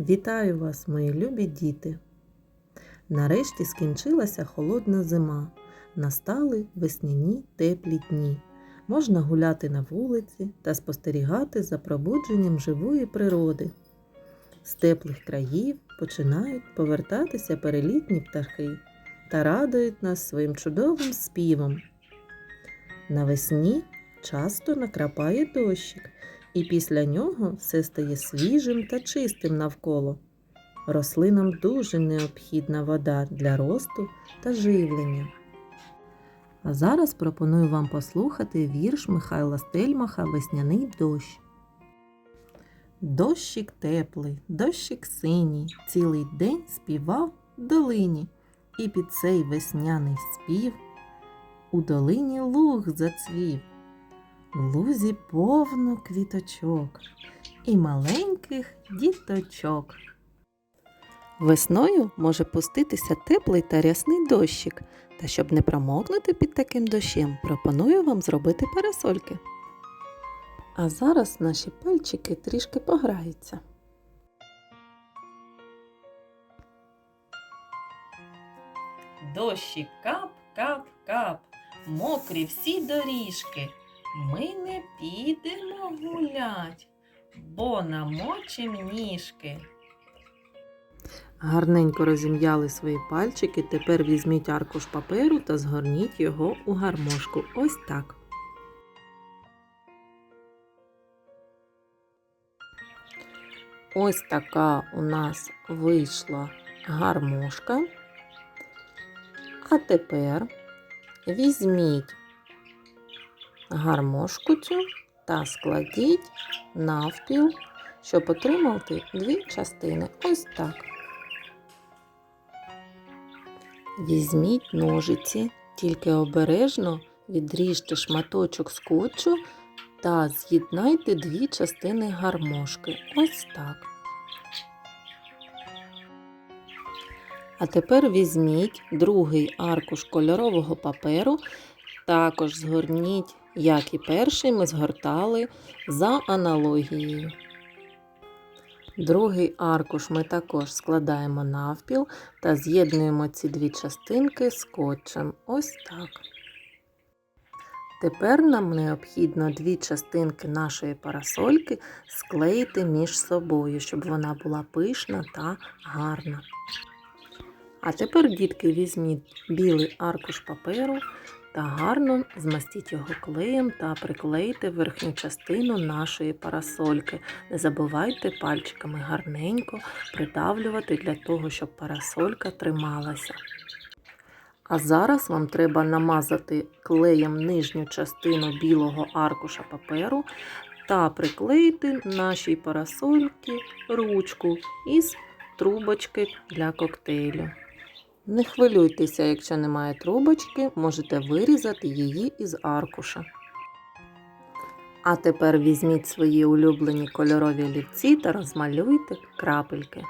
Вітаю вас, мої любі діти! Нарешті скінчилася холодна зима. Настали весняні теплі дні. Можна гуляти на вулиці та спостерігати за пробудженням живої природи. З теплих країв починають повертатися перелітні птахи та радують нас своїм чудовим співом. Навесні часто накрапає дощик, і після нього все стає свіжим та чистим навколо. Рослинам дуже необхідна вода для росту та живлення. А зараз пропоную вам послухати вірш Михайла Стельмаха Весняний дощ. Дощик теплий, дощик синій, цілий день співав в долині, і під цей весняний спів у долині луг зацвів. В лузі повно квіточок і маленьких діточок. Весною може пуститися теплий та рясний дощик, та щоб не промокнути під таким дощем, пропоную вам зробити парасольки. А зараз наші пальчики трішки пограються. Дощик кап, кап, кап, мокрі всі доріжки. Ми не підемо гулять, бо намочим ніжки. Гарненько розім'яли свої пальчики. Тепер візьміть аркуш паперу та згорніть його у гармошку. Ось так. Ось така у нас вийшла гармошка. А тепер візьміть гармошку цю та складіть навпіл, щоб отримати дві частини. Ось так. Візьміть ножиці, тільки обережно відріжте шматочок скотчу та з'єднайте дві частини гармошки. Ось так. А тепер візьміть другий аркуш кольорового паперу, також згорніть, як і перший ми згортали за аналогією. Другий аркуш ми також складаємо навпіл та з'єднуємо ці дві частинки скотчем. Ось так. Тепер нам необхідно дві частинки нашої парасольки склеїти між собою, щоб вона була пишна та гарна. А тепер, дітки, візьміть білий аркуш паперу та гарно змастіть його клеєм та приклейте верхню частину нашої парасольки. Не забувайте пальчиками гарненько придавлювати для того, щоб парасолька трималася. А зараз вам треба намазати клеєм нижню частину білого аркуша паперу та приклеїти нашій парасольці ручку із трубочки для коктейлю. Не хвилюйтеся, якщо немає трубочки, можете вирізати її із аркуша. А тепер візьміть свої улюблені кольорові олівці та розмалюйте крапельки.